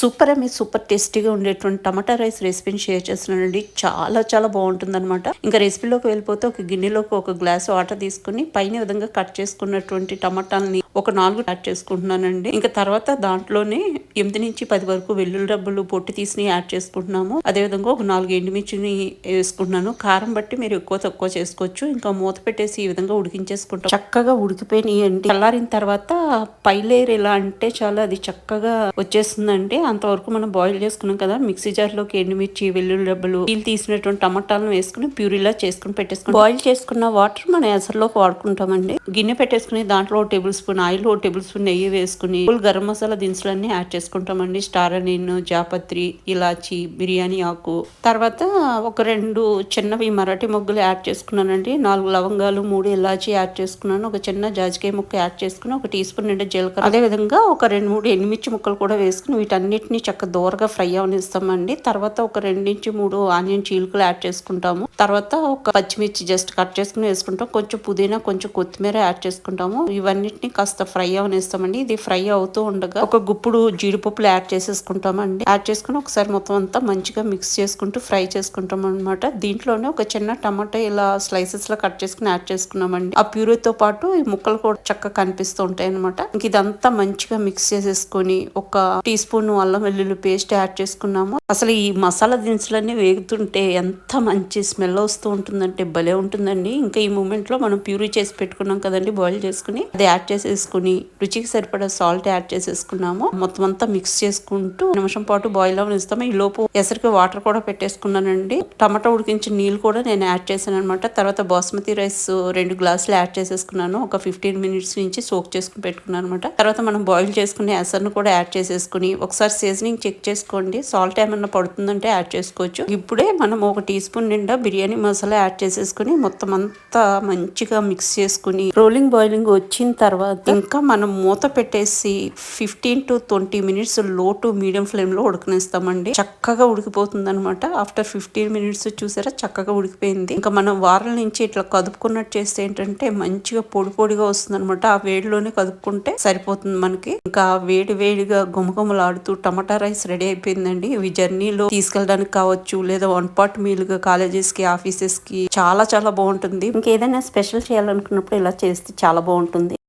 Super అమే super టేస్టీగా ఉండేటువంటి టమాటా రైస్ రెసిపీని షేర్ చేస్తున్నానండి. చాలా చాలా బాగుంటుంది అనమాట ఇంకా రెసిపీలోకి వెళ్ళిపోతే ఒక గిన్నెలోకి ఒక గ్లాస్ వాటర్ తీసుకుని పైన విధంగా కట్ చేసుకున్నటువంటి టమాటాలని ఒక నాలుగు యాడ్ చేసుకుంటున్నానండి. ఇంకా తర్వాత దాంట్లోనే ఎనిమిది నుంచి పది వరకు వెల్లుల్లి డబ్బులు పొట్టి తీసి యాడ్ చేసుకుంటున్నాము. అదే విధంగా ఒక నాలుగు ఎండుమిర్చిని వేసుకుంటున్నాను. కారం బట్టి మీరు ఎక్కువ తక్కువ చేసుకోవచ్చు. ఇంకా మూత పెట్టేసి ఈ విధంగా ఉడికించేసుకుంటాం. చక్కగా ఉడికిపోయినాయండి. చల్లారిన తర్వాత పై లేయర్ ఎలా అంటే చాలా అది చక్కగా వచ్చేస్తుందండి. అంతవరకు మనం బాయిల్ చేసుకున్నాం కదా మిక్సీ జార్లోకి ఎండుమిర్చి వెల్లుల్లి డబ్బులు వీళ్ళు తీసినటువంటి టమాటాలను వేసుకుని ప్యూరీలా చేసుకుని పెట్టేసుకుని బాయిల్ చేసుకున్న వాటర్ మనం ఎసర్లోకి వాడుకుంటామండి. గిన్నె పెట్టేసుకుని దాంట్లో టేబుల్ స్పూన్ ఆయిల్ ఓ టేబుల్ స్పూన్ నెయ్యి వేసుకుని ఫుల్ గరం మసాలా దినుసులన్నీ యాడ్ చేసుకుంటామండి. స్టార్ అనిన్ జాపత్రి ఇలాచి బిర్యానీ ఆకు. తర్వాత ఒక రెండు చిన్నవి మరాఠీ మొగ్గులు యాడ్ చేసుకున్నానండి. నాలుగు లవంగాలు మూడు ఇలాచి యాడ్ చేసుకున్నాను. ఒక చిన్న జాజికాయ ముక్క యాడ్ చేసుకుని ఒక టీ స్పూన్ నిండా జీలకర్ర. అదే విధంగా ఒక రెండు మూడు ఎనిమిర్చి ముక్కలు కూడా వేసుకుని వీటన్నిటిని చక్క దూరగా ఫ్రై అవనిస్తామండి. తర్వాత ఒక రెండు నుంచి మూడు ఆనియన్ చీలుకలు యాడ్ చేసుకుంటాము. తర్వాత ఒక పచ్చిమిర్చి జస్ట్ కట్ చేసుకుని వేసుకుంటాం. కొంచెం పుదీనా కొంచెం కొత్తిమీర యాడ్ చేసుకుంటాము. ఇవన్నిటిని కాస్త ఫ్రై అవనిస్తామండి. ఇది ఫ్రై అవుతూ ఉండగా ఒక గుప్పుడు జీడిపప్పులు యాడ్ చేసేసుకుంటామండి. యాడ్ చేసుకుని ఒకసారి మొత్తం అంతా మంచిగా మిక్స్ చేసుకుంటూ ఫ్రై చేసుకుంటాం అనమాట దీంట్లోనే ఒక చిన్న టమాటా ఇలా స్లైసెస్లో కట్ చేసుకుని యాడ్ చేసుకున్నామండి. ఆ ప్యూరీతో పాటు ఈ ముక్కలు కూడా చక్కగా కనిపిస్తూ ఉంటాయి అనమాట ఇంక ఇదంతా మంచిగా మిక్స్ చేసేసుకొని ఒక టీ స్పూన్ అల్లం వెల్లుల్లి పేస్ట్ యాడ్ చేసుకున్నాము. అసలు ఈ మసాలా దినుసులన్నీ వేగుతుంటే ఎంత మంచి స్మెల్ వస్తూ ఉంటుందంటే భలే ఉంటుందండి. ఇంకా ఈ మూమెంట్లో మనం ప్యూరీ చేసి పెట్టుకున్నాం కదండి బాయిల్ చేసుకుని అది యాడ్ చేసేసుకుని రుచికి సరిపడా సాల్ట్ యాడ్ చేసేసుకున్నాము. మొత్తం అంతా మిక్స్ చేసుకుంటూ నిమిషం పాటు బాయిల్ అవనిస్తాము. ఈ లోపు ఎసరికి వాటర్ కూడా పెట్టేసుకున్నానండి. టమాటా ఉడికించిన నీళ్ళు కూడా నేను యాడ్ చేశాను అనమాట తర్వాత బాస్మతి రైస్ రెండు గ్లాసులు యాడ్ చేసేసుకున్నాను. ఒక ఫిఫ్టీన్ మినిట్స్ నుంచి సోక్ చేసుకుని పెట్టుకున్నాను అనమాట తర్వాత మనం బాయిల్ చేసుకునే ఎసర్ను కూడా యాడ్ చేసేసుకుని ఒకసారి సీజనింగ్ చెక్ చేసుకోండి. సాల్ట్ ఏమన్నా పడుతుందంటే యాడ్ చేసుకోవచ్చు. ఇప్పుడే మనం ఒక టీ స్పూన్ నిండా బిర్యానీ మసాలా యాడ్ చేసేసుకుని మొత్తం అంతా మంచిగా మిక్స్ చేసుకుని రోలింగ్ బాయిలింగ్ వచ్చిన తర్వాత ఇంకా మనం మూత పెట్టేసి ఫిఫ్టీన్ టు ట్వంటీ మినిట్స్లో టు మీడియం ఫ్లేమ్లో ఉడకనిస్తామండి. చక్కగా ఉడికిపోతుంది అనమాట ఆఫ్టర్ ఫిఫ్టీన్ మినిట్స్ చూసారా? చక్కగా ఉడికిపోయింది. ఇంకా మనం వారల నుంచి ఇట్లా కదుపుకున్నట్టు చేస్తే ఏంటంటే మంచిగా పొడి పొడిగా వస్తుంది అనమాట ఆ వేడిలోనే కదుపుకుంటే సరిపోతుంది మనకి. ఇంకా వేడి వేడిగా గుమగుమలాడుతూ టమాటా రైస్ రెడీ అయిపోయిందండి. ఇవి జర్నీలో తీసుకెళ్ళడానికి కావచ్చు లేదా వన్ పార్ట్ మీల్గా కాలేజెస్కి ఆఫీసెస్కి చాలా చాలా బాగుంటుంది. ఇంకేదైనా స్పెషల్ చేయాలనుకున్నప్పుడు ఇలా చేస్తే చాలా బాగుంటుంది.